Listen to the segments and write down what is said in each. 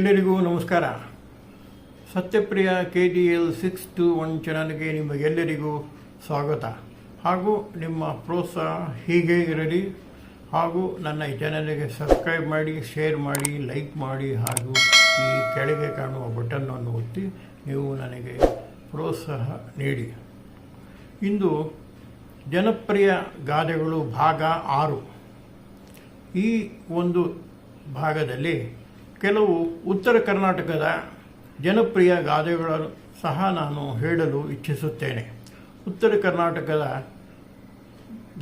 ಎಲ್ಲರಿಗೂ ನಮಸ್ಕಾರ. Satyapriya K D L six two one ಚಾನಲ್ಗೆ ನಿಮಗೆಲ್ಲರಿಗೂ ಸ್ವಾಗತ. ಹಾಗೂ ನಿಮ್ಮ ಪ್ರೋತ್ಸಾಹ ಹೀಗೆ ಇರಲಿ. ಹಾಗೂ ನನ್ನ ಈ ಚಾನಲ್ಗೆ ಸಬ್ಸ್ಕ್ರೈಬ್ ಮಾಡಿ, ಶೇರ್ ಮಾಡಿ, ಲೈಕ್ ಮಾಡಿ, ಹಾಗೂ ಈ ಕೆಳಗೆ ಕಾಣುವ ಬಟನ್ನನ್ನು ಒತ್ತಿ ನೀವು ನನಗೆ ಪ್ರೋತ್ಸಾಹ ನೀಡಿ. ಇಂದು ಜನಪ್ರಿಯ ಗಾದೆಗಳು ಭಾಗ ಆರು. ಈ ಒಂದು ಭಾಗದಲ್ಲಿ ಕೆಲವು ಉತ್ತರ ಕರ್ನಾಟಕದ ಜನಪ್ರಿಯ ಗಾದೆಗಳನ್ನು ಸಹ ನಾನು ಹೇಳಲು ಇಚ್ಛಿಸುತ್ತೇನೆ. ಉತ್ತರ ಕರ್ನಾಟಕದ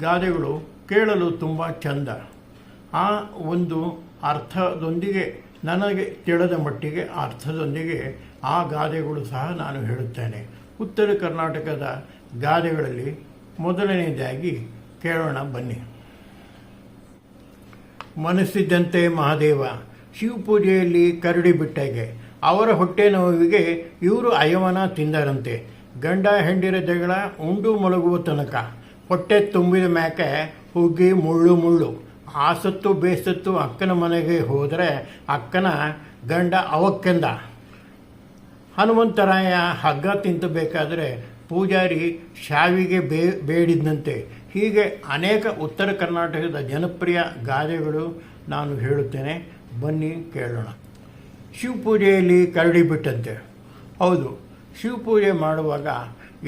ಗಾದೆಗಳು ಕೇಳಲು ತುಂಬ ಚಂದ. ಆ ಒಂದು ಅರ್ಥದೊಂದಿಗೆ ನನಗೆ ತಿಳಿದ ಮಟ್ಟಿಗೆ ಅರ್ಥದೊಂದಿಗೆ ಆ ಗಾದೆಗಳು ಸಹ ನಾನು ಹೇಳುತ್ತೇನೆ. ಉತ್ತರ ಕರ್ನಾಟಕದ ಗಾದೆಗಳಲ್ಲಿ ಮೊದಲನೆಯದಾಗಿ ಕೇಳೋಣ ಬನ್ನಿ. ಮನಸ್ಸಿದ್ದಂತೆ ಮಹಾದೇವ ಶಿವಪೂಜೆಯಲ್ಲಿ ಕರಡಿ ಬಿಟ್ಟಗೆ. ಅವರ ಹೊಟ್ಟೆ ನೋವಿಗೆ ಇವರು ಅಯವನ ತಿಂದರಂತೆ. ಗಂಡ ಹೆಂಡಿರ ಜಗಳ ಉಂಡು ಮಲಗುವ ತನಕ. ಹೊಟ್ಟೆ ತುಂಬಿದ ಮ್ಯಾಕೆ ಹುಗ್ಗಿ ಮುಳ್ಳು ಮುಳ್ಳು. ಆಸತ್ತು ಬೇಸತ್ತು ಅಕ್ಕನ ಮನೆಗೆ ಹೋದರೆ ಅಕ್ಕನ ಗಂಡ ಅವಕ್ಕೆಂದ. ಹನುಮಂತರಾಯ ಹಗ್ಗ ತಿಂತಬೇಕಾದರೆ ಪೂಜಾರಿ ಶಾವಿಗೆ ಬೇ ಬೇಡಿದಂತೆ ಹೀಗೆ ಅನೇಕ ಉತ್ತರ ಕರ್ನಾಟಕದ ಜನಪ್ರಿಯ ಗಾದೆಗಳು ನಾನು ಹೇಳುತ್ತೇನೆ. ಬನ್ನಿ ಕೇಳೋಣ. ಶಿವಪೂಜೆಯಲ್ಲಿ ಕರಡಿ ಬಿಟ್ಟಂತೆ. ಹೌದು, ಶಿವಪೂಜೆ ಮಾಡುವಾಗ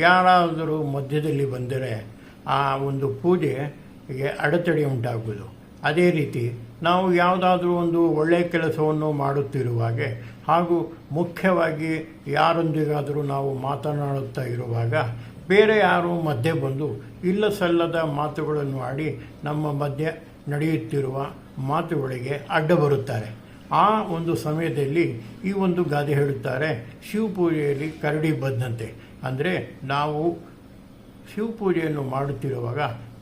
ಯಾರಾದರೂ ಮಧ್ಯದಲ್ಲಿ ಬಂದರೆ ಆ ಒಂದು ಪೂಜೆಗೆ ಅಡೆತಡೆ ಉಂಟಾಗುವುದು. ಅದೇ ರೀತಿ ನಾವು ಯಾವುದಾದ್ರೂ ಒಂದು ಒಳ್ಳೆಯ ಕೆಲಸವನ್ನು ಮಾಡುತ್ತಿರುವಾಗೆ ಹಾಗೂ ಮುಖ್ಯವಾಗಿ ಯಾರೊಂದಿಗಾದರೂ ನಾವು ಮಾತನಾಡುತ್ತಾ ಇರುವಾಗ ಬೇರೆ ಯಾರು ಮಧ್ಯೆ ಬಂದು ಇಲ್ಲ ಸಲ್ಲದ ಮಾತುಗಳನ್ನು ಆಡಿ ನಮ್ಮ ಮಧ್ಯೆ ನಡೆಯುತ್ತಿರುವ ಮಾತುಗಳಿಗೆ ಅಡ್ಡ ಬರುತ್ತಾರೆ. ಆ ಒಂದು ಸಮಯದಲ್ಲಿ ಈ ಒಂದು ಗಾದೆ ಹೇಳುತ್ತಾರೆ, ಶಿವಪೂಜೆಯಲ್ಲಿ ಕರಡಿ ಬಂದಂತೆ. ಅಂದರೆ ನಾವು ಶಿವಪೂಜೆಯನ್ನು ಮಾಡುತ್ತಿರುವಾಗ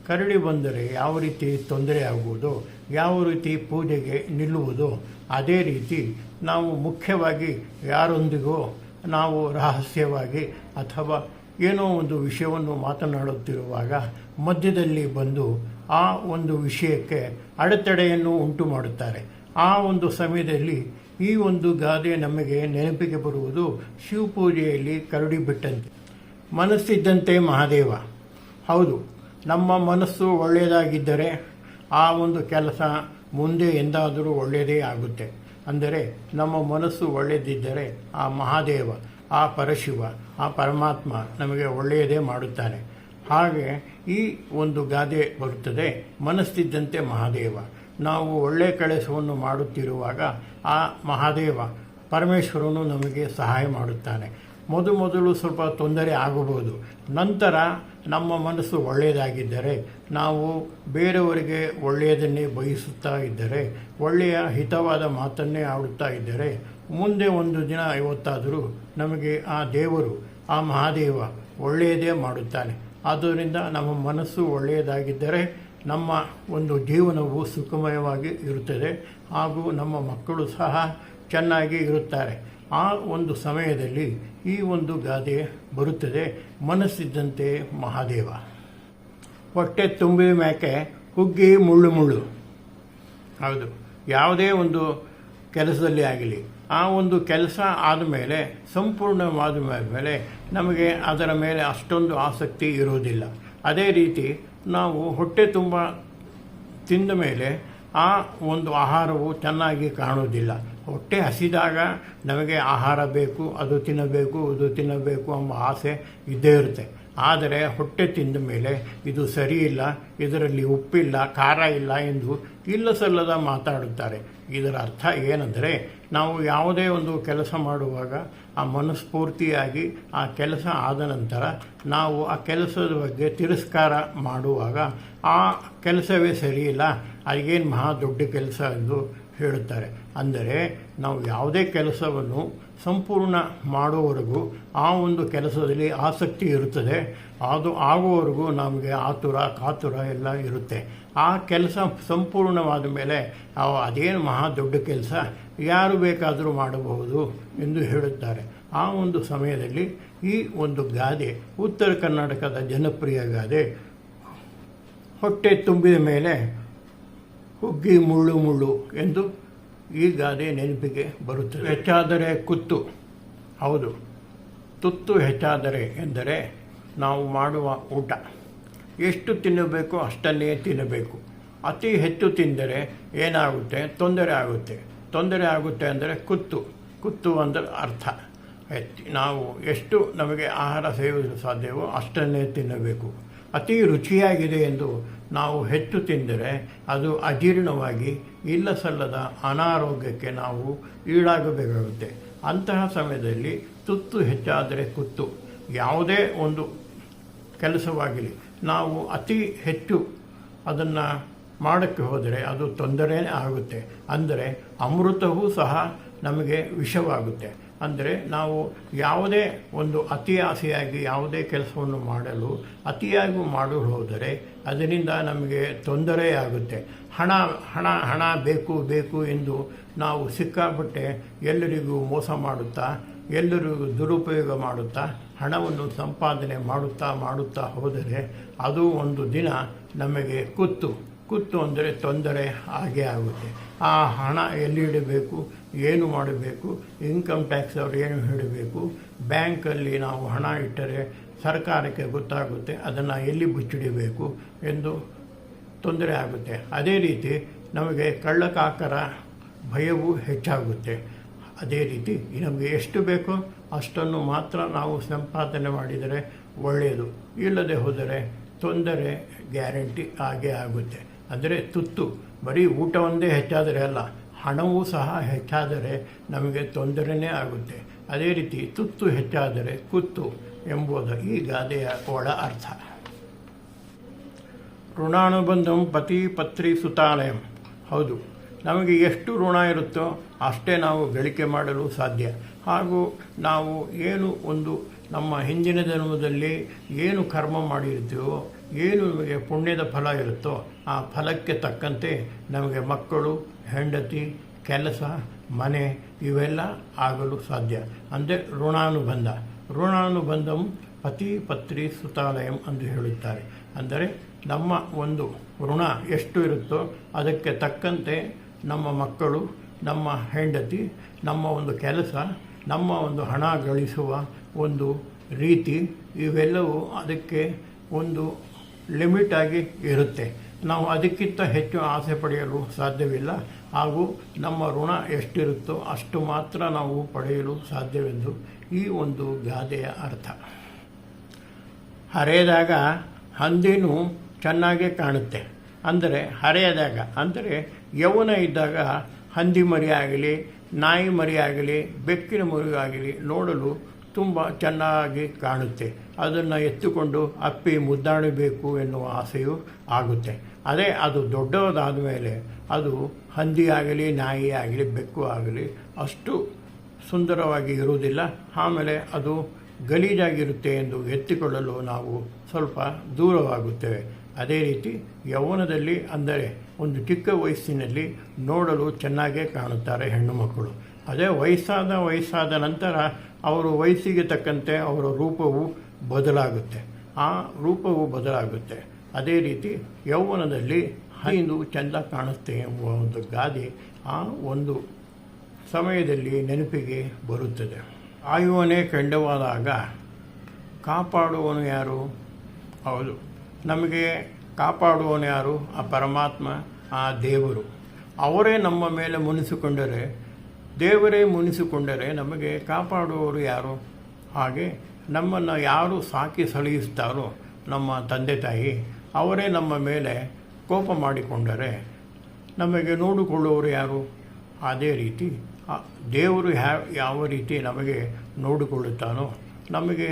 ಕರಡಿ ಬಂದರೆ ಯಾವ ರೀತಿ ತೊಂದರೆ ಆಗುವುದು, ಯಾವ ರೀತಿ ಪೂಜೆಗೆ ನಿಲ್ಲುವುದು, ಅದೇ ರೀತಿ ನಾವು ಮುಖ್ಯವಾಗಿ ಯಾರೊಂದಿಗೂ ನಾವು ರಹಸ್ಯವಾಗಿ ಅಥವಾ ಏನೋ ಒಂದು ವಿಷಯವನ್ನು ಮಾತನಾಡುತ್ತಿರುವಾಗ ಮಧ್ಯದಲ್ಲಿ ಬಂದು ಆ ಒಂದು ವಿಷಯಕ್ಕೆ ಅಡೆತಡೆಯನ್ನು ಉಂಟು ಮಾಡುತ್ತಾರೆ. ಆ ಒಂದು ಸಮಯದಲ್ಲಿ ಈ ಒಂದು ಗಾದೆ ನಮಗೆ ನೆನಪಿಗೆ ಬರುವುದು ಶಿವಪೂಜೆಯಲ್ಲಿ ಕರಡಿ ಬಿಟ್ಟಂತೆ. ಮನಸ್ಸಿದ್ದಂತೆ ಮಹಾದೇವ. ಹೌದು, ನಮ್ಮ ಮನಸ್ಸು ಒಳ್ಳೆಯದಾಗಿದ್ದರೆ ಆ ಒಂದು ಕೆಲಸ ಮುಂದೆ ಎಂದಾದರೂ ಒಳ್ಳೆಯದೇ ಆಗುತ್ತೆ. ಅಂದರೆ ನಮ್ಮ ಮನಸ್ಸು ಒಳ್ಳೆಯದಿದ್ದರೆ ಆ ಮಹಾದೇವ ಆ ಪರಶಿವ, ಆ ಪರಮಾತ್ಮ ನಮಗೆ ಒಳ್ಳೆಯದೇ ಮಾಡುತ್ತಾನೆ. ಹಾಗೆ ಈ ಒಂದು ಗಾದೆ ಬರುತ್ತದೆ, ಮನಸ್ಸಿದ್ದಂತೆ ಮಹಾದೇವ. ನಾವು ಒಳ್ಳೆಯ ಕೆಲಸವನ್ನು ಮಾಡುತ್ತಿರುವಾಗ ಆ ಮಹಾದೇವ ಪರಮೇಶ್ವರನು ನಮಗೆ ಸಹಾಯ ಮಾಡುತ್ತಾನೆ. ಮೊದಲು ಮೊದಲು ಸ್ವಲ್ಪ ತೊಂದರೆ ಆಗಬಹುದು. ನಂತರ ನಮ್ಮ ಮನಸ್ಸು ಒಳ್ಳೆಯದಾಗಿದ್ದರೆ, ನಾವು ಬೇರೆಯವರಿಗೆ ಒಳ್ಳೆಯದನ್ನೇ ಬಯಸುತ್ತಾ ಇದ್ದರೆ, ಒಳ್ಳೆಯ ಹಿತವಾದ ಮಾತನ್ನೇ ಆಡುತ್ತಾ ಇದ್ದರೆ ಮುಂದೆ ಒಂದು ದಿನ ಇವತ್ತಾದರೂ ನಮಗೆ ಆ ದೇವರು, ಆ ಮಹಾದೇವ ಒಳ್ಳೆಯದೇ ಮಾಡುತ್ತಾನೆ. ಆದ್ದರಿಂದ ನಮ್ಮ ಮನಸ್ಸು ಒಳ್ಳೆಯದಾಗಿದ್ದರೆ ನಮ್ಮ ಒಂದು ಜೀವನವು ಸುಖಮಯವಾಗಿ ಇರುತ್ತದೆ. ಹಾಗೂ ನಮ್ಮ ಮಕ್ಕಳು ಸಹ ಚೆನ್ನಾಗಿ ಇರುತ್ತಾರೆ. ಆ ಒಂದು ಸಮಯದಲ್ಲಿ ಈ ಒಂದು ಗಾದೆ ಬರುತ್ತದೆ. ಮನಸ್ಸಿದ್ದಂತೆ ಮಹಾದೇವ. ಹೊಟ್ಟೆ ತುಂಬಿದ ಮ್ಯಾಕೆ ಹುಗ್ಗಿ ಮುಳ್ಳು ಮುಳ್ಳು. ಹೌದು. ಯಾವುದೇ ಒಂದು ಕೆಲಸದಲ್ಲಿ ಆಗಲಿ ಆ ಒಂದು ಕೆಲಸ ಆದಮೇಲೆ, ಸಂಪೂರ್ಣವಾದ ಮೇಲೆ ನಮಗೆ ಅದರ ಮೇಲೆ ಅಷ್ಟೊಂದು ಆಸಕ್ತಿ ಇರೋದಿಲ್ಲ. ಅದೇ ರೀತಿ ನಾವು ಹೊಟ್ಟೆ ತುಂಬ ತಿಂದ ಮೇಲೆ ಆ ಒಂದು ಆಹಾರವು ಚೆನ್ನಾಗಿ ಕಾಣೋದಿಲ್ಲ ಹೊಟ್ಟೆ ಹಸಿದಾಗ ನಮಗೆ ಆಹಾರ ಬೇಕು, ಅದು ತಿನ್ನಬೇಕು, ಇದು ತಿನ್ನಬೇಕು ಎಂಬ ಆಸೆ ಇದ್ದೇ ಇರುತ್ತೆ. ಆದರೆ ಹೊಟ್ಟೆ ತಿಂದ ಮೇಲೆ ಇದು ಸರಿ ಇಲ್ಲ ಇದರಲ್ಲಿ ಉಪ್ಪಿಲ್ಲ, ಖಾರ ಇಲ್ಲ ಎಂದು ಇಲ್ಲ ಸಲ್ಲದ ಮಾತಾಡುತ್ತಾರೆ. ಇದರ ಅರ್ಥ ಏನೆಂದರೆ ನಾವು ಯಾವುದೇ ಒಂದು ಕೆಲಸ ಮಾಡುವಾಗ ಆ ಮನಸ್ಫೂರ್ತಿಯಾಗಿ ಆ ಕೆಲಸ ಆದ ನಂತರ ನಾವು ಆ ಕೆಲಸದ ಬಗ್ಗೆ ತಿರಸ್ಕಾರ ಮಾಡುವಾಗ ಆ ಕೆಲಸವೇ ಸರಿಯಿಲ್ಲ, ಅದೇನು ಮಹಾ ದೊಡ್ಡ ಕೆಲಸ ಎಂದು ಹೇಳುತ್ತಾರೆ. ಅಂದರೆ ನಾವು ಯಾವುದೇ ಕೆಲಸವನ್ನು ಸಂಪೂರ್ಣ ಮಾಡುವವರೆಗೂ ಆ ಒಂದು ಕೆಲಸದಲ್ಲಿ ಆಸಕ್ತಿ ಇರುತ್ತದೆ. ಅದು ಆಗುವವರೆಗೂ ನಮಗೆ ಆತುರ ಕಾತುರ ಎಲ್ಲ ಇರುತ್ತೆ. ಆ ಕೆಲಸ ಸಂಪೂರ್ಣವಾದ ಮೇಲೆ ಅದೇನು ಮಹಾ ದೊಡ್ಡ ಕೆಲಸ ಯಾರು ಬೇಕಾದರೂ ಮಾಡಬಹುದು ಎಂದು ಹೇಳುತ್ತಾರೆ. ಆ ಒಂದು ಸಮಯದಲ್ಲಿ ಈ ಒಂದು ಗಾದೆ ಉತ್ತರ ಕರ್ನಾಟಕದ ಜನಪ್ರಿಯ ಗಾದೆ ಹೊಟ್ಟೆ ತುಂಬಿದ ಮೇಲೆ ಹುಗ್ಗಿ ಮುಳ್ಳು ಮುಳ್ಳು ಎಂದು ಈ ಗಾದೆ ನೆನಪಿಗೆ ಬರುತ್ತದೆ. ಹೆಚ್ಚಾದರೆ ಕುತ್ತು. ಹೌದು. ತುತ್ತು ಹೆಚ್ಚಾದರೆ ಎಂದರೆ ನಾವು ಮಾಡುವ ಊಟ. ಎಷ್ಟು ತಿನ್ನಬೇಕು ಅಷ್ಟನ್ನೇ ತಿನ್ನಬೇಕು. ಅತಿ ಹೆಚ್ಚು ತಿಂದರೆ ಏನಾಗುತ್ತೆ? ತೊಂದರೆ ಆಗುತ್ತೆ. ತೊಂದರೆ ಆಗುತ್ತೆ ಅಂದರೆ ಕುತ್ತು. ಕುತ್ತು ಅಂದರೆ ಅರ್ಥ. ಹೆಚ್ಚು ನಾವು ಎಷ್ಟು ನಮಗೆ ಆಹಾರ ಸೇವಿಸಲು ಸಾಧ್ಯವೋ ಅಷ್ಟನ್ನೇ ತಿನ್ನಬೇಕು. ಅತಿ ರುಚಿಯಾಗಿದೆ ಎಂದು ನಾವು ಹೆಚ್ಚು ತಿಂದರೆ ಅದು ಅಜೀರ್ಣವಾಗಿ ಇಲ್ಲ ಸಲ್ಲದ ಅನಾರೋಗ್ಯಕ್ಕೆ ನಾವು ಈಡಾಗಬೇಕಾಗುತ್ತೆ. ಅಂತಹ ಸಮಯದಲ್ಲಿ ತುತ್ತು ಹೆಚ್ಚಾದರೆ ಕುತ್ತು. ಯಾವುದೇ ಒಂದು ಕೆಲಸವಾಗಲಿ ನಾವು ಅತಿ ಹೆಚ್ಚು ಅದನ್ನು ಮಾಡೋಕ್ಕೆ ಹೋದರೆ ಅದು ತೊಂದರೆಯೇ ಆಗುತ್ತೆ. ಅಂದರೆ ಅಮೃತವೂ ಸಹ ನಮಗೆ ವಿಷವಾಗುತ್ತೆ. ಅಂದರೆ ನಾವು ಯಾವುದೇ ಒಂದು ಅತಿ ಆಸೆಯಾಗಿ ಯಾವುದೇ ಕೆಲಸವನ್ನು ಮಾಡಲು ಅತಿಯಾಗಿ ಮಾಡಲು ಹೋದರೆ ಅದರಿಂದ ನಮಗೆ ತೊಂದರೆಯಾಗುತ್ತೆ ಹಣ ಹಣ ಹಣ ಬೇಕು ಬೇಕು ಎಂದು ನಾವು ಸಿಕ್ಕಾಪಟ್ಟೆ ಎಲ್ಲರಿಗೂ ಮೋಸ ಮಾಡುತ್ತಾ, ಎಲ್ಲರಿಗೂ ದುರುಪಯೋಗ ಮಾಡುತ್ತಾ, ಹಣವನ್ನು ಸಂಪಾದನೆ ಮಾಡುತ್ತಾ ಮಾಡುತ್ತಾ ಹೋದರೆ ಅದು ಒಂದು ದಿನ ನಮಗೆ ಕುತ್ತು. ಕುತ್ತು ಅಂದರೆ ತೊಂದರೆ ಆಗೇ ಆಗುತ್ತೆ. ಆ ಹಣ ಎಲ್ಲಿ ಇಡಬೇಕು, ಏನು ಮಾಡಬೇಕು, ಇನ್ಕಮ್ ಟ್ಯಾಕ್ಸ್ ಅವರು ಏನು ಹಿಡಬೇಕು ಬ್ಯಾಂಕಲ್ಲಿ ನಾವು ಹಣ ಇಟ್ಟರೆ ಸರ್ಕಾರಕ್ಕೆ ಗೊತ್ತಾಗುತ್ತೆ, ಅದನ್ನು ಎಲ್ಲಿ ಮುಚ್ಚಿಡಬೇಕು ಎಂದು ತೊಂದರೆ ಆಗುತ್ತೆ. ಅದೇ ರೀತಿ ನಮಗೆ ಕಳ್ಳಕಾಕರ ಭಯವೂ ಹೆಚ್ಚಾಗುತ್ತೆ. ಅದೇ ರೀತಿ ನಮಗೆ ಎಷ್ಟು ಬೇಕೋ ಅಷ್ಟನ್ನು ಮಾತ್ರ ನಾವು ಸಂಪಾದನೆ ಮಾಡಿದರೆ ಒಳ್ಳೆಯದು. ಇಲ್ಲದೆ ಹೋದರೆ ತೊಂದರೆ ಗ್ಯಾರಂಟಿ ಆಗೇ ಆಗುತ್ತೆ. ಅಂದರೆ ತುತ್ತು, ಬರೀ ಊಟ ಒಂದೇ ಹೆಚ್ಚಾದರೆ ಅಲ್ಲ, ಹಣವೂ ಸಹ ಹೆಚ್ಚಾದರೆ ನಮಗೆ ತೊಂದರೆನೇ ಆಗುತ್ತೆ. ಅದೇ ರೀತಿ ತುತ್ತು ಹೆಚ್ಚಾದರೆ ಕುತ್ತು ಎಂಬುದು ಈ ಗಾದೆಯ ಒಳ ಅರ್ಥ. ಋಣಾನುಬಂಧಂ ಪತಿ ಪತ್ರಿ ಸುತಾಲಯಂ. ಹೌದು, ನಮಗೆ ಎಷ್ಟು ಋಣ ಇರುತ್ತೋ ಅಷ್ಟೇ ನಾವು ಗಳಿಕೆ ಮಾಡಲು ಸಾಧ್ಯ. ಹಾಗೂ ನಾವು ಏನು ಒಂದು ನಮ್ಮ ಹಿಂದಿನ ಜನ್ಮದಲ್ಲಿ ಏನು ಕರ್ಮ ಮಾಡಿರ್ತೀವೋ ಏನು ನಮಗೆ ಪುಣ್ಯದ ಫಲ ಇರುತ್ತೋ, ಆ ಫಲಕ್ಕೆ ತಕ್ಕಂತೆ ನಮಗೆ ಮಕ್ಕಳು, ಹೆಂಡತಿ, ಕೆಲಸ, ಮನೆ ಇವೆಲ್ಲ ಆಗಲು ಸಾಧ್ಯ. ಅಂದರೆ ಋಣಾನುಬಂಧ. ಋಣಾನುಬಂಧಂ ಪತಿ ಪತ್ರಿ ಸುತಾಲಯಂ ಎಂದು ಹೇಳುತ್ತಾರೆ. ಅಂದರೆ ನಮ್ಮ ಒಂದು ಋಣ ಎಷ್ಟು ಇರುತ್ತೋ ಅದಕ್ಕೆ ತಕ್ಕಂತೆ ನಮ್ಮ ಮಕ್ಕಳು, ನಮ್ಮ ಹೆಂಡತಿ, ನಮ್ಮ ಒಂದು ಕೆಲಸ, ನಮ್ಮ ಒಂದು ಹಣ ಗಳಿಸುವ ಒಂದು ರೀತಿ ಇವೆಲ್ಲವೂ ಅದಕ್ಕೆ ಒಂದು ಲಿಮಿಟ್ ಆಗಿ ಇರುತ್ತೆ. ನಾವು ಅದಕ್ಕಿಂತ ಹೆಚ್ಚು ಆಸೆ ಪಡೆಯಲು ಸಾಧ್ಯವಿಲ್ಲ. ಹಾಗೂ ನಮ್ಮ ಋಣ ಎಷ್ಟಿರುತ್ತೋ ಅಷ್ಟು ಮಾತ್ರ ನಾವು ಪಡೆಯಲು ಸಾಧ್ಯವೆಂದು ಈ ಒಂದು ಗಾದೆಯ ಅರ್ಥ. ಹರೆಯದಾಗ ಹಂದಿನೂ ಚೆನ್ನಾಗೇ ಕಾಣುತ್ತೆ. ಅಂದರೆ ಹರೆಯದಾಗ, ಅಂದರೆ ಯೌವನ ಇದ್ದಾಗ ಹಂದಿ ಮರಿ ಆಗಲಿ, ನಾಯಿ ಮರಿ ಆಗಲಿ, ಬೆಕ್ಕಿನ ಮರಿ ಆಗಲಿ ನೋಡಲು ತುಂಬ ಚೆನ್ನಾಗಿ ಕಾಣುತ್ತೆ. ಅದನ್ನು ಎತ್ತುಕೊಂಡು ಅಪ್ಪಿ ಮುದ್ದಾಡಬೇಕು ಎನ್ನುವ ಆಸೆಯೂ ಆಗುತ್ತೆ. ಅದೇ ಅದು ದೊಡ್ಡದಾದ ಮೇಲೆ ಅದು ಹಂದಿ ಆಗಲಿ, ನಾಯಿ ಆಗಲಿ, ಬೆಕ್ಕು ಆಗಲಿ ಅಷ್ಟು ಸುಂದರವಾಗಿ ಇರುವುದಿಲ್ಲ. ಆಮೇಲೆ ಅದು ಗಲೀಜಾಗಿರುತ್ತೆ ಎಂದು ಎತ್ತಿಕೊಳ್ಳಲು ನಾವು ಸ್ವಲ್ಪ ದೂರವಾಗುತ್ತೇವೆ. ಅದೇ ರೀತಿ ಯೌವನದಲ್ಲಿ ಅಂದರೆ ಒಂದು ಚಿಕ್ಕ ವಯಸ್ಸಿನಲ್ಲಿ ನೋಡಲು ಚೆನ್ನಾಗೇ ಕಾಣುತ್ತಾರೆ ಹೆಣ್ಣು ಮಕ್ಕಳು. ಅದೇ ವಯಸ್ಸಾದ ವಯಸ್ಸಾದ ನಂತರ ಅವರು ವಯಸ್ಸಿಗೆ ತಕ್ಕಂತೆ ಅವರ ರೂಪವು ಬದಲಾಗುತ್ತೆ. ಆ ರೂಪವು ಬದಲಾಗುತ್ತೆ. ಅದೇ ರೀತಿ ಯೌವನದಲ್ಲಿ ಹೈನು ಚೆಂದ ಕಾಣುತ್ತೆ ಎಂಬ ಒಂದು ಗಾದೆ ಆ ಒಂದು ಸಮಯದಲ್ಲಿ ನೆನಪಿಗೆ ಬರುತ್ತದೆ. ಆಯುವನೇ ಕೆಂಡವಾದಾಗ ಕಾಪಾಡುವನು ಯಾರು? ಹೌದು. ನಮಗೆ ಕಾಪಾಡುವನು ಯಾರು? ಆ ಪರಮಾತ್ಮ, ಆ ದೇವರು. ಅವರೇ ನಮ್ಮ ಮೇಲೆ ಮುನಿಸಿಕೊಂಡರೆ, ದೇವರೇ ಮುನಿಸಿಕೊಂಡರೆ ನಮಗೆ ಕಾಪಾಡುವವರು ಯಾರು? ಹಾಗೆ ನಮ್ಮನ್ನು ಯಾರು ಸಾಕಿ ಸಲಹಿಸ್ತಾರೋ ನಮ್ಮ ತಂದೆ ತಾಯಿ ಅವರೇ ನಮ್ಮ ಮೇಲೆ ಕೋಪ ಮಾಡಿಕೊಂಡರೆ ನಮಗೆ ನೋಡಿಕೊಳ್ಳುವವರು ಯಾರು? ಅದೇ ರೀತಿ ದೇವರು ಯಾವ ರೀತಿ ನಮಗೆ ನೋಡಿಕೊಳ್ಳುತ್ತಾನೋ, ನಮಗೆ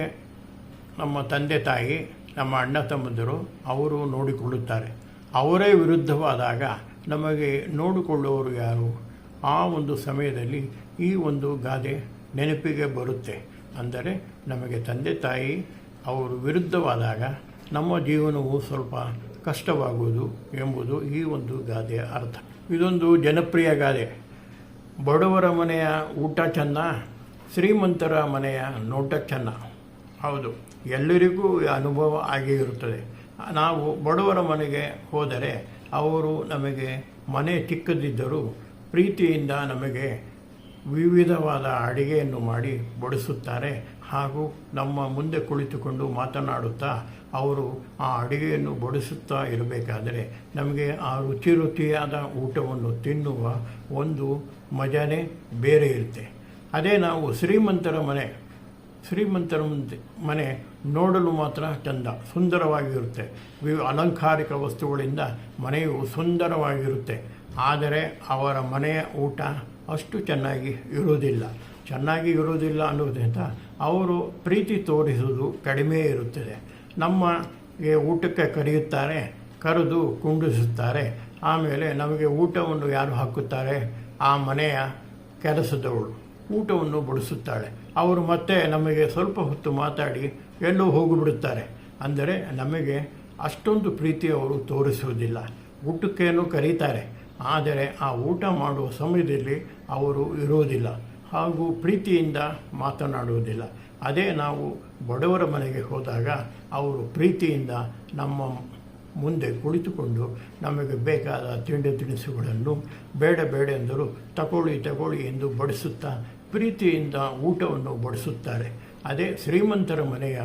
ನಮ್ಮ ತಂದೆ ತಾಯಿ, ನಮ್ಮ ಅಣ್ಣ ತಮ್ಮಂದಿರು ಅವರು ನೋಡಿಕೊಳ್ಳುತ್ತಾರೆ. ಅವರೇ ವಿರುದ್ಧವಾದಾಗ ನಮಗೆ ನೋಡಿಕೊಳ್ಳುವವರು ಯಾರು? ಆ ಒಂದು ಸಮಯದಲ್ಲಿ ಈ ಒಂದು ಗಾದೆ ನೆನಪಿಗೆ ಬರುತ್ತೆ. ಅಂದರೆ ನಮಗೆ ತಂದೆ ತಾಯಿ ಅವರು ವಿರುದ್ಧವಾದಾಗ ನಮ್ಮ ಜೀವನವು ಸ್ವಲ್ಪ ಕಷ್ಟವಾಗುವುದು ಎಂಬುದು ಈ ಒಂದು ಗಾದೆಯ ಅರ್ಥ. ಇದೊಂದು ಜನಪ್ರಿಯ ಗಾದೆ. ಬಡವರ ಮನೆಯ ಊಟ ಚೆನ್ನ ಶ್ರೀಮಂತರ ಮನೆಯ ನೋಟ ಚೆನ್ನ ಹೌದು, ಎಲ್ಲರಿಗೂ ಅನುಭವ ಆಗೇ ಇರುತ್ತದೆ. ನಾವು ಬಡವರ ಮನೆಗೆ ಹೋದರೆ ಅವರು ನಮಗೆ ಮನೆ ಚಿಕ್ಕದಿದ್ದರೂ ಪ್ರೀತಿಯಿಂದ ನಮಗೆ ವಿವಿಧವಾದ ಅಡಿಗೆಯನ್ನು ಮಾಡಿ ಬಡಿಸುತ್ತಾರೆ. ಹಾಗೂ ನಮ್ಮ ಮುಂದೆ ಕುಳಿತುಕೊಂಡು ಮಾತನಾಡುತ್ತಾ ಅವರು ಆ ಅಡುಗೆಯನ್ನು ಬಡಿಸುತ್ತಾ ಇರಬೇಕಾದರೆ ನಮಗೆ ಆ ರುಚಿ ರುಚಿಯಾದ ಊಟವನ್ನು ತಿನ್ನುವ ಒಂದು ಮಜಾನೇ ಬೇರೆ ಇರುತ್ತೆ. ಅದೇ ನಾವು ಶ್ರೀಮಂತರ ಮನೆ ಶ್ರೀಮಂತರ ಮನೆ ನೋಡಲು ಮಾತ್ರ ಚಂದ, ಸುಂದರವಾಗಿರುತ್ತೆ. ವಿ ಅಲಂಕಾರಿಕ ವಸ್ತುಗಳಿಂದ ಮನೆಯು ಸುಂದರವಾಗಿರುತ್ತೆ. ಆದರೆ ಅವರ ಮನೆಯ ಊಟ ಅಷ್ಟು ಚೆನ್ನಾಗಿ ಇರುವುದಿಲ್ಲ. ಚೆನ್ನಾಗಿ ಇರುವುದಿಲ್ಲ ಅನ್ನೋದ್ರಿಂದ ಅವರು ಪ್ರೀತಿ ತೋರಿಸುವುದು ಕಡಿಮೆ ಇರುತ್ತದೆ. ನಮ್ಮ ಊಟಕ್ಕೆ ಕರೆಯುತ್ತಾರೆ, ಕರೆದು ಕುಂಡಿಸುತ್ತಾರೆ. ಆಮೇಲೆ ನಮಗೆ ಊಟವನ್ನು ಯಾರು ಹಾಕುತ್ತಾರೆ? ಆ ಮನೆಯ ಕೆಲಸದವಳು ಊಟವನ್ನು ಬಡಿಸುತ್ತಾಳೆ. ಅವರು ಮತ್ತೆ ನಮಗೆ ಸ್ವಲ್ಪ ಹೊತ್ತು ಮಾತಾಡಿ ಎಲ್ಲೋ ಹೋಗಿಬಿಡುತ್ತಾರೆ. ಅಂದರೆ ನಮಗೆ ಅಷ್ಟೊಂದು ಪ್ರೀತಿ ಅವರು ತೋರಿಸುವುದಿಲ್ಲ. ಊಟಕ್ಕೇನು ಕರೀತಾರೆ. ಆದರೆ ಆ ಊಟ ಮಾಡುವ ಸಮಯದಲ್ಲಿ ಅವರು ಇರುವುದಿಲ್ಲ. ಹಾಗೂ ಪ್ರೀತಿಯಿಂದ ಮಾತನಾಡುವುದಿಲ್ಲ. ಅದೇ ನಾವು ಬಡವರ ಮನೆಗೆ ಹೋದಾಗ ಅವರು ಪ್ರೀತಿಯಿಂದ ನಮ್ಮ ಮುಂದೆ ಕುಳಿತುಕೊಂಡು ನಮಗೆ ಬೇಕಾದ ತಿಂಡಿ ತಿನಿಸುಗಳನ್ನು ಬೇಡ ಬೇಡ ಎಂದರು. ತಗೊಳ್ಳಿ ತಗೊಳ್ಳಿ ಎಂದು ಬಡಿಸುತ್ತಾ ಪ್ರೀತಿಯಿಂದ ಊಟವನ್ನು ಬಡಿಸುತ್ತಾರೆ. ಅದೇ ಶ್ರೀಮಂತರ ಮನೆಯ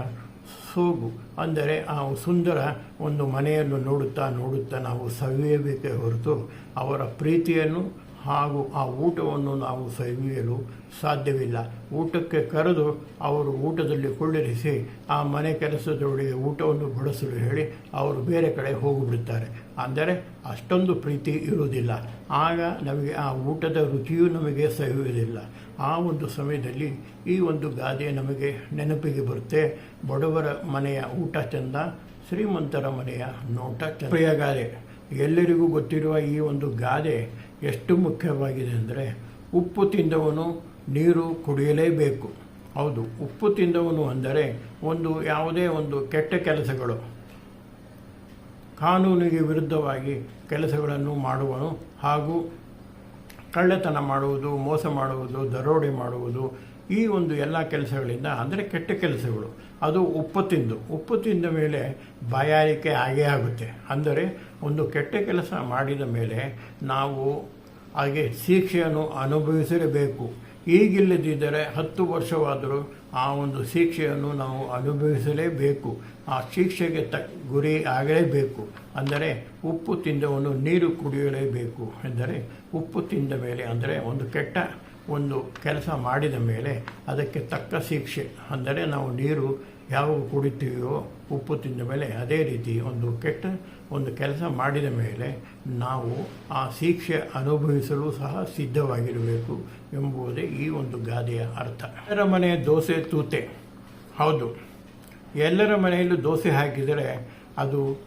ಸೋಗು ಅಂದರೆ ಆ ಸುಂದರ ಒಂದು ಮನೆಯನ್ನು ನೋಡುತ್ತಾ ನೋಡುತ್ತಾ ನಾವು ಸವಿಯಬೇಕೇ ಹೊರತು ಅವರ ಪ್ರೀತಿಯನ್ನು ಹಾಗೂ ಆ ಊಟವನ್ನು ನಾವು ಸವಿಯಲು ಸಾಧ್ಯವಿಲ್ಲ. ಊಟಕ್ಕೆ ಕರೆದು ಅವರು ಊಟದಲ್ಲಿ ಕೊಳ್ಳಿರಿಸಿ, ಆ ಮನೆ ಕೆಲಸದೊಳಗೆ ಊಟವನ್ನು ಬಡಿಸಲು ಹೇಳಿ ಅವರು ಬೇರೆ ಕಡೆ ಹೋಗಿಬಿಡುತ್ತಾರೆ. ಅಂದರೆ ಅಷ್ಟೊಂದು ಪ್ರೀತಿ ಇರುವುದಿಲ್ಲ. ಆಗ ನಮಗೆ ಆ ಊಟದ ರುಚಿಯೂ ನಮಗೆ ಸವಿಯುವುದಿಲ್ಲ. ಆ ಒಂದು ಸಮಯದಲ್ಲಿ ಈ ಒಂದು ಗಾದೆ ನಮಗೆ ನೆನಪಿಗೆ ಬರುತ್ತೆ. ಬಡವರ ಮನೆಯ ಊಟ ಚಂದ, ಶ್ರೀಮಂತರ ಮನೆಯ ನೋಟ ಚಂದ. ಪ್ರಿಯ ಗಾದೆ ಎಲ್ಲರಿಗೂ ಗೊತ್ತಿರುವ ಈ ಒಂದು ಗಾದೆ ಎಷ್ಟು ಮುಖ್ಯವಾಗಿದೆ ಅಂದರೆ ಉಪ್ಪು ತಿಂದವನು ನೀರು ಕುಡಿಯಲೇಬೇಕು. ಹೌದು, ಉಪ್ಪು ತಿಂದವನು ಅಂದರೆ ಒಂದು ಯಾವುದೇ ಒಂದು ಕೆಟ್ಟ ಕೆಲಸಗಳು. ಕಾನೂನಿಗೆ ವಿರುದ್ಧವಾಗಿ ಕೆಲಸಗಳನ್ನು ಮಾಡುವನು ಹಾಗೂ ಕಳ್ಳತನ ಮಾಡುವುದು, ಮೋಸ ಮಾಡುವುದು, ದರೋಡೆ ಮಾಡುವುದು, ಈ ಒಂದು ಎಲ್ಲ ಕೆಲಸಗಳಿಂದ ಅಂದರೆ ಕೆಟ್ಟ ಕೆಲಸಗಳು. ಅದು ಉಪ್ಪು ತಿಂದು, ಉಪ್ಪು ತಿಂದ ಮೇಲೆ ಬಾಯಾರಿಕೆ ಆಗೇ ಆಗುತ್ತೆ. ಅಂದರೆ ಒಂದು ಕೆಟ್ಟ ಕೆಲಸ ಮಾಡಿದ ಮೇಲೆ ನಾವು ಹಾಗೆ ಶಿಕ್ಷೆಯನ್ನು ಅನುಭವಿಸಲೇಬೇಕು ಈಗಿಲ್ಲದಿದ್ದರೆ ಹತ್ತು ವರ್ಷವಾದರೂ ಆ ಒಂದು ಶಿಕ್ಷೆಯನ್ನು ನಾವು ಅನುಭವಿಸಲೇಬೇಕು. ಆ ಶಿಕ್ಷೆಗೆ ತ ಗುರಿ ಆಗಲೇಬೇಕು. ಅಂದರೆ ಉಪ್ಪು ತಿಂದವನು ನೀರು ಕುಡಿಯಲೇಬೇಕು. ಎಂದರೆ ಉಪ್ಪು ತಿಂದ ಮೇಲೆ ಅಂದರೆ ಒಂದು ಕೆಟ್ಟ ಒಂದು ಕೆಲಸ ಮಾಡಿದ ಮೇಲೆ ಅದಕ್ಕೆ ತಕ್ಕ ಶಿಕ್ಷೆ. ಅಂದರೆ ನಾವು ನೀರು ಯಾವಾಗ ಕುಡಿತೀವೋ ಉಪ್ಪು ತಿಂದ ಮೇಲೆ ಅದೇ ರೀತಿ ಒಂದು ಕೆಟ್ಟ ಒಂದು ಕೆಲಸ ಮಾಡಿದ ಮೇಲೆ ನಾವು ಆ ಶಿಕ್ಷೆ ಅನುಭವಿಸಲು ಸಹ ಸಿದ್ಧವಾಗಿರಬೇಕು ಎಂಬುದೇ ಈ ಒಂದು ಗಾದೆಯ ಅರ್ಥ. ಎಲ್ಲರ ಮನೆ ದೋಸೆ ತೂತೆ. ಹೌದು. ಎಲ್ಲರ ಮನೆಯಲ್ಲೂ ದೋಸೆ ಹಾಕಿದರೆ ಅದು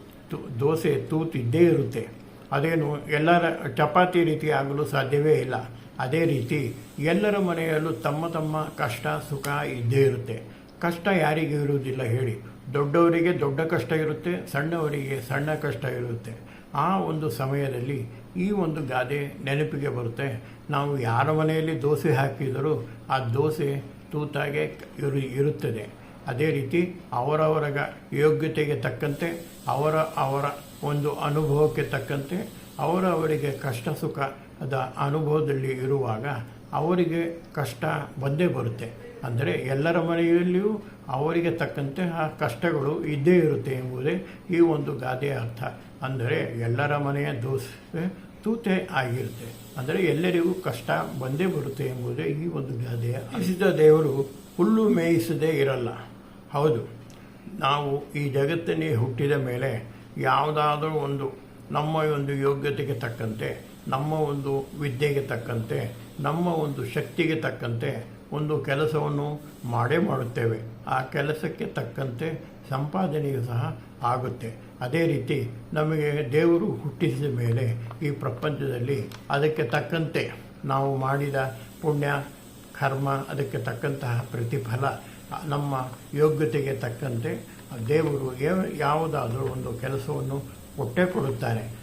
ದೋಸೆ ತೂತಿದ್ದೇ ಇರುತ್ತೆ. ಅದೇನು ಎಲ್ಲರ ಚಪಾತಿ ರೀತಿ ಆಗಲು ಸಾಧ್ಯವೇ ಇಲ್ಲ. ಅದೇ ರೀತಿ ಎಲ್ಲರ ಮನೆಯಲ್ಲೂ ತಮ್ಮ ತಮ್ಮ ಕಷ್ಟ ಸುಖ ಇದ್ದೇ ಇರುತ್ತೆ. ಕಷ್ಟ ಯಾರಿಗೂ ಇರುವುದಿಲ್ಲ ಹೇಳಿ. ದೊಡ್ಡವರಿಗೆ ದೊಡ್ಡ ಕಷ್ಟ ಇರುತ್ತೆ, ಸಣ್ಣವರಿಗೆ ಸಣ್ಣ ಕಷ್ಟ ಇರುತ್ತೆ. ಆ ಒಂದು ಸಮಯದಲ್ಲಿ ಈ ಒಂದು ಗಾದೆ ನೆನಪಿಗೆ ಬರುತ್ತೆ. ನಾವು ಯಾರ ಮನೆಯಲ್ಲಿ ದೋಸೆ ಹಾಕಿದರೂ ಆ ದೋಸೆ ತೂತಾಗೆ ಇರು, ಇರುತ್ತದೆ. ಅದೇ ರೀತಿ ಅವರವರ ಯೋಗ್ಯತೆಗೆ ತಕ್ಕಂತೆ, ಅವರ ಅವರ ಒಂದು ಅನುಭವಕ್ಕೆ ತಕ್ಕಂತೆ, ಅವರವರಿಗೆ ಕಷ್ಟ ಸುಖದ ಅನುಭವದಲ್ಲಿ ಇರುವಾಗ ಅವರಿಗೆ ಕಷ್ಟ ಬಂದೇ ಬರುತ್ತೆ. ಅಂದರೆ ಎಲ್ಲರ ಮನೆಯಲ್ಲಿಯೂ ಅವರಿಗೆ ತಕ್ಕಂತೆ ಆ ಕಷ್ಟಗಳು ಇದ್ದೇ ಇರುತ್ತೆ ಎಂಬುದೇ ಈ ಒಂದು ಗಾದೆಯ ಅರ್ಥ. ಅಂದರೆ ಎಲ್ಲರ ಮನೆಯ ದೋಸೆ ತೂತೆ ಆಗಿರುತ್ತೆ. ಅಂದರೆ ಎಲ್ಲರಿಗೂ ಕಷ್ಟ ಬಂದೇ ಬರುತ್ತೆ ಎಂಬುದೇ ಈ ಒಂದು ಗಾದೆಯ ಹಸಿದ ದೇವರು ಹುಲ್ಲು ಮೇಯಿಸದೇ ಇರಲ್ಲ. ಹೌದು, ನಾವು ಈ ಜಗತ್ತನ್ನೇ ಹುಟ್ಟಿದ ಮೇಲೆ ಯಾವುದಾದರೂ ಒಂದು ನಮ್ಮ ಒಂದು ಯೋಗ್ಯತೆಗೆ ತಕ್ಕಂತೆ ನಮ್ಮ ಒಂದು ವಿದ್ಯೆಗೆ ತಕ್ಕಂತೆ, ನಮ್ಮ ಒಂದು ಶಕ್ತಿಗೆ ತಕ್ಕಂತೆ ಒಂದು ಕೆಲಸವನ್ನು ಮಾಡೇ ಮಾಡುತ್ತೇವೆ. ಆ ಕೆಲಸಕ್ಕೆ ತಕ್ಕಂತೆ ಸಂಪಾದನೆಯು ಸಹ ಆಗುತ್ತೆ. ಅದೇ ರೀತಿ ನಮಗೆ ದೇವರು ಹುಟ್ಟಿಸಿದ ಮೇಲೆ ಈ ಪ್ರಪಂಚದಲ್ಲಿ ಅದಕ್ಕೆ ತಕ್ಕಂತೆ ನಾವು ಮಾಡಿದ ಪುಣ್ಯ, ಕರ್ಮ, ಅದಕ್ಕೆ ತಕ್ಕಂತಹ ಪ್ರತಿಫಲ, ನಮ್ಮ ಯೋಗ್ಯತೆಗೆ ತಕ್ಕಂತೆ ದೇವರು ಯಾವುದಾದರೂ ಒಂದು ಕೆಲಸವನ್ನು ಕೊಟ್ಟೇ ಕೊಡುತ್ತಾನೆ ಹ-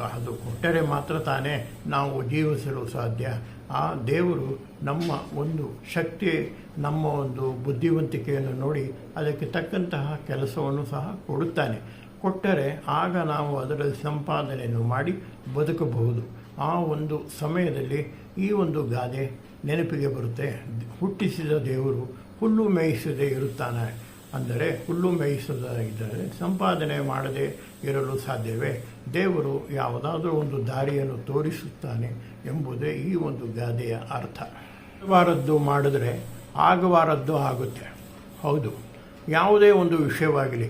ಅದು ಕೊಟ್ಟರೆ ಮಾತ್ರ ತಾನೇ ನಾವು ಜೀವಿಸಲು ಸಾಧ್ಯ. ಆ ದೇವರು ನಮ್ಮ ಒಂದು ಶಕ್ತಿ, ನಮ್ಮ ಒಂದು ಬುದ್ಧಿವಂತಿಕೆಯನ್ನು ನೋಡಿ ಅದಕ್ಕೆ ತಕ್ಕಂತಹ ಕೆಲಸವನ್ನು ಸಹ ಕೊಡುತ್ತಾನೆ. ಕೊಟ್ಟರೆ ಆಗ ನಾವು ಅದರಲ್ಲಿ ಸಂಪಾದನೆಯನ್ನು ಮಾಡಿ ಬದುಕಬಹುದು. ಆ ಒಂದು ಸಮಯದಲ್ಲಿ ಈ ಒಂದು ಗಾದೆ ನೆನಪಿಗೆ ಬರುತ್ತೆ. ಹುಟ್ಟಿಸಿದ ದೇವರು ಹುಲ್ಲು ಮೇಯಿಸದೆ ಇರುತ್ತಾನೆ. ಅಂದರೆ ಹುಲ್ಲು ಮೇಯಿಸುವುದಾಗಿದ್ದರೆ ಸಂಪಾದನೆ ಮಾಡದೆ ಇರಲು ಸಾಧ್ಯವೇ? ದೇವರು ಯಾವುದಾದರೂ ಒಂದು ದಾರಿಯನ್ನು ತೋರಿಸುತ್ತಾನೆ ಎಂಬುದೇ ಈ ಒಂದು ಗಾದೆಯ ಅರ್ಥ. ಆಗಬಾರದ್ದು ಮಾಡಿದ್ರೆ ಆಗಬಾರದ್ದು ಆಗುತ್ತೆ. ಹೌದು. ಯಾವುದೇ ಒಂದು ವಿಷಯವಾಗಲಿ,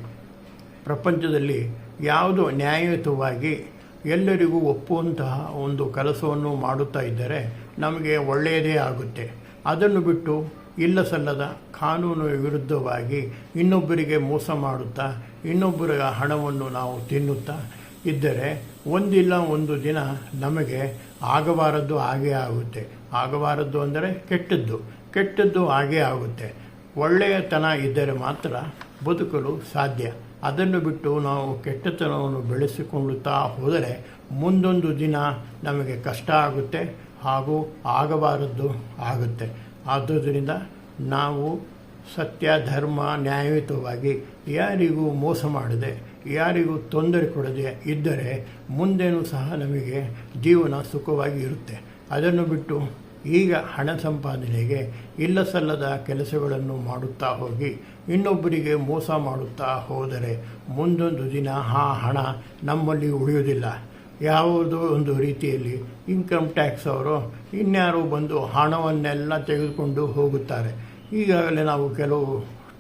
ಪ್ರಪಂಚದಲ್ಲಿ ಯಾವುದು ನ್ಯಾಯಯುತವಾಗಿ ಎಲ್ಲರಿಗೂ ಒಪ್ಪುವಂತಹ ಒಂದು ಕೆಲಸವನ್ನು ಮಾಡುತ್ತಾ ಇದ್ದರೆ ನಮಗೆ ಒಳ್ಳೆಯದೇ ಆಗುತ್ತೆ. ಅದನ್ನು ಬಿಟ್ಟು ಇಲ್ಲ ಸಲ್ಲದ ಕಾನೂನು ವಿರುದ್ಧವಾಗಿ ಇನ್ನೊಬ್ಬರಿಗೆ ಮೋಸ ಮಾಡುತ್ತಾ, ಇನ್ನೊಬ್ಬರ ಹಣವನ್ನು ನಾವು ತಿನ್ನುತ್ತಾ. ಇದ್ದರೆ ಒಂದಿಲ್ಲ ಒಂದು ದಿನ ನಮಗೆ ಆಗಬಾರದ್ದು ಹಾಗೇ ಆಗುತ್ತೆ. ಆಗಬಾರದ್ದು ಅಂದರೆ ಕೆಟ್ಟದ್ದು. ಕೆಟ್ಟದ್ದು ಹಾಗೇ ಆಗುತ್ತೆ. ಒಳ್ಳೆಯತನ ಇದ್ದರೆ ಮಾತ್ರ ಬದುಕಲು ಸಾಧ್ಯ. ಅದನ್ನು ಬಿಟ್ಟು ನಾವು ಕೆಟ್ಟತನವನ್ನು ಬೆಳೆಸಿಕೊಳ್ಳುತ್ತಾ ಹೋದರೆ ಮುಂದೊಂದು ದಿನ ನಮಗೆ ಕಷ್ಟ ಆಗುತ್ತೆ ಹಾಗೂ ಆಗಬಾರದ್ದು ಆಗುತ್ತೆ. ಆದುದರಿಂದ ನಾವು ಸತ್ಯ, ಧರ್ಮ, ನ್ಯಾಯಯುತವಾಗಿ ಯಾರಿಗೂ ಮೋಸ ಮಾಡದೆ, ಯಾರಿಗೂ ತೊಂದರೆ ಕೊಡದೆ ಇದ್ದರೆ ಮುಂದೇನೂ ಸಹ ನಮಗೆ ಜೀವನ ಸುಖವಾಗಿ ಇರುತ್ತೆ. ಅದನ್ನು ಬಿಟ್ಟು ಈಗ ಹಣ ಸಂಪಾದನೆಗೆ ಇಲ್ಲ ಸಲ್ಲದ ಕೆಲಸಗಳನ್ನು ಮಾಡುತ್ತಾ ಹೋಗಿ, ಇನ್ನೊಬ್ಬರಿಗೆ ಮೋಸ ಮಾಡುತ್ತಾ ಹೋದರೆ ಮುಂದೊಂದು ದಿನ ಆ ಹಣ ನಮ್ಮಲ್ಲಿ ಉಳಿಯುವುದಿಲ್ಲ. ಯಾವುದೋ ಒಂದು ರೀತಿಯಲ್ಲಿ ಇನ್ಕಮ್ ಟ್ಯಾಕ್ಸ್ ಅವರು ಇನ್ಯಾರೋ ಬಂದು ಹಣವನ್ನೆಲ್ಲ ತೆಗೆದುಕೊಂಡು ಹೋಗುತ್ತಾರೆ. ಈಗಾಗಲೇ ನಾವು ಕೆಲವು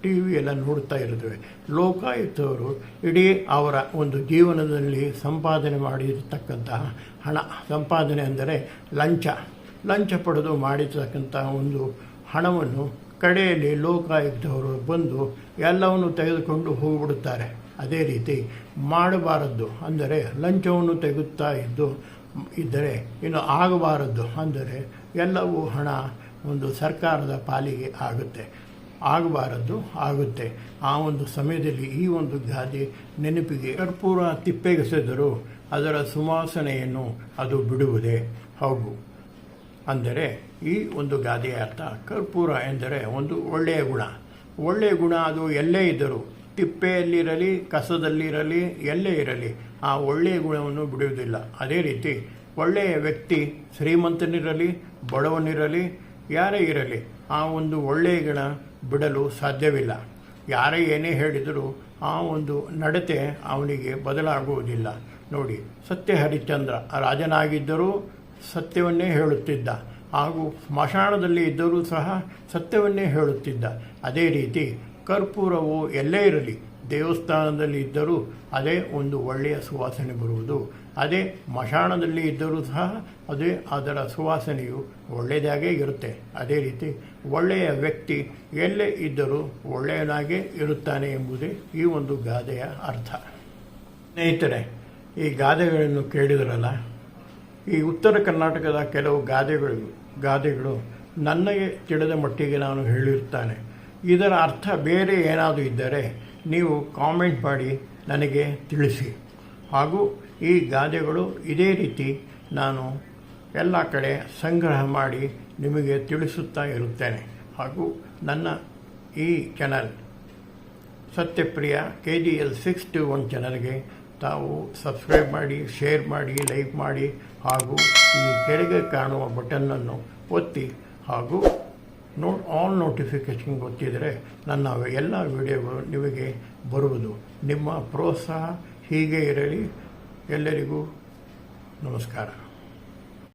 ಟಿ ಎಲ್ಲ ನೋಡ್ತಾ ಇರ್ತೇವೆ ಲೋಕಾಯುಕ್ತವರು ಇಡೀ ಅವರ ಒಂದು ಜೀವನದಲ್ಲಿ ಸಂಪಾದನೆ ಮಾಡಿರತಕ್ಕಂತಹ ಹಣ, ಸಂಪಾದನೆ ಅಂದರೆ ಲಂಚ ಲಂಚ ಪಡೆದು ಮಾಡಿರ್ತಕ್ಕಂತಹ ಒಂದು ಹಣವನ್ನು ಕಡೆಯಲ್ಲಿ ಲೋಕಾಯುಕ್ತವರು ಬಂದು ಎಲ್ಲವನ್ನು ತೆಗೆದುಕೊಂಡು ಹೋಗಿಬಿಡುತ್ತಾರೆ. ಅದೇ ರೀತಿ ಮಾಡಬಾರದ್ದು ಅಂದರೆ ಲಂಚವನ್ನು ತೆಗುತ್ತಾ ಇದ್ದು ಇದ್ದರೆ ಇನ್ನು ಆಗಬಾರದ್ದು ಅಂದರೆ ಎಲ್ಲವೂ ಹಣ ಒಂದು ಸರ್ಕಾರದ ಪಾಲಿಗೆ ಆಗುತ್ತೆ. ಆಗಬಾರದ್ದು ಆಗುತ್ತೆ. ಆ ಒಂದು ಸಮಯದಲ್ಲಿ ಈ ಒಂದು ಗಾದೆ ನೆನಪಿಗೆ ಕರ್ಪೂರ ತಿಪ್ಪೆಗೆಸೆದರೂ ಅದರ ಸುವಾಸನೆಯನ್ನು ಅದು ಬಿಡುವುದೇ ಹೌದು. ಅಂದರೆ ಈ ಒಂದು ಗಾದೆಯ ಅರ್ಥ ಕರ್ಪೂರ ಎಂದರೆ ಒಂದು ಒಳ್ಳೆಯ ಗುಣ. ಒಳ್ಳೆಯ ಗುಣ ಅದು ಎಲ್ಲೇ ಇದ್ದರೂ ತಿಪ್ಪೆಯಲ್ಲಿರಲಿ, ಕಸದಲ್ಲಿರಲಿ, ಎಲ್ಲೇ ಇರಲಿ, ಆ ಒಳ್ಳೆಯ ಗುಣವನ್ನು ಬಿಡುವುದಿಲ್ಲ. ಅದೇ ರೀತಿ ಒಳ್ಳೆಯ ವ್ಯಕ್ತಿ ಶ್ರೀಮಂತನಿರಲಿ, ಬಡವನಿರಲಿ, ಯಾರೇ ಇರಲಿ, ಆ ಒಂದು ಒಳ್ಳೆಯ ಗುಣ ಬಿಡಲು ಸಾಧ್ಯವಿಲ್ಲ. ಯಾರೇ ಏನೇ ಹೇಳಿದರೂ ಆ ಒಂದು ನಡತೆ ಅವನಿಗೆ ಬದಲಾಗುವುದಿಲ್ಲ. ನೋಡಿ ಸತ್ಯ ಹರಿಶ್ಚಂದ್ರ ರಾಜನಾಗಿದ್ದರೂ ಸತ್ಯವನ್ನೇ ಹೇಳುತ್ತಿದ್ದ. ಹಾಗೂ ಸ್ಮಶಾನದಲ್ಲಿ ಇದ್ದರೂ ಸಹ ಸತ್ಯವನ್ನೇ ಹೇಳುತ್ತಿದ್ದ. ಅದೇ ರೀತಿ ಕರ್ಪೂರವು ಎಲ್ಲೇ ಇರಲಿ, ದೇವಸ್ಥಾನದಲ್ಲಿ ಇದ್ದರೂ ಅದೇ ಒಂದು ಒಳ್ಳೆಯ ಸುವಾಸನೆ ಬರುವುದು. ಅದೇ ಮಶಾಣದಲ್ಲಿ ಇದ್ದರೂ ಸಹ ಅದೇ ಅದರ ಸುವಾಸನೆಯು ಒಳ್ಳೆಯದಾಗೇ ಇರುತ್ತೆ. ಅದೇ ರೀತಿ ಒಳ್ಳೆಯ ವ್ಯಕ್ತಿ ಎಲ್ಲೇ ಇದ್ದರೂ ಒಳ್ಳೆಯನಾಗೇ ಇರುತ್ತಾನೆ ಎಂಬುದೇ ಈ ಒಂದು ಗಾದೆಯ ಅರ್ಥ. ಸ್ನೇಹಿತರೆ, ಈ ಗಾದೆಗಳನ್ನು ಕೇಳಿದರಲ್ಲ? ಈ ಉತ್ತರ ಕರ್ನಾಟಕದ ಕೆಲವು ಗಾದೆಗಳು ಗಾದೆಗಳು ನನಗೆ ತಿಳಿದ ಮಟ್ಟಿಗೆ ನಾನು ಹೇಳಿರುತ್ತಾನೆ. ಇದರ ಅರ್ಥ ಬೇರೆ ಏನಾದರೂ ಇದ್ದರೆ ನೀವು ಕಾಮೆಂಟ್ ಮಾಡಿ ನನಗೆ ತಿಳಿಸಿ. ಹಾಗೂ ಈ ಗಾದೆಗಳು ಇದೇ ರೀತಿ ನಾನು ಎಲ್ಲ ಕಡೆ ಸಂಗ್ರಹ ಮಾಡಿ ನಿಮಗೆ ತಿಳಿಸುತ್ತಾ ಇರುತ್ತೇನೆ. ಹಾಗೂ ನನ್ನ ಈ channel Satyapriya K G L six two one ಚಾನಲ್ಗೆ ತಾವು ಸಬ್ಸ್ಕ್ರೈಬ್ ಮಾಡಿ ಶೇರ್ ಮಾಡಿ ಲೈಕ್ ಮಾಡಿ ಹಾಗೂ ಈ ಕೆಳಗೆ ಕಾಣುವ ಬಟನ್ನನ್ನು ಒತ್ತಿ ಹಾಗೂ ನೋಟ್ ಆಲ್ ನೋಟಿಫಿಕೇಷನ್ ಗೊತ್ತಿದ್ದರೆ ನನ್ನ ಎಲ್ಲ ವಿಡಿಯೋಗಳು ನಿಮಗೆ ಬರುವುದು. ನಿಮ್ಮ ಪ್ರೋತ್ಸಾಹ ಹೀಗೆ ಇರಲಿ. ಎಲ್ಲರಿಗೂ ನಮಸ್ಕಾರ.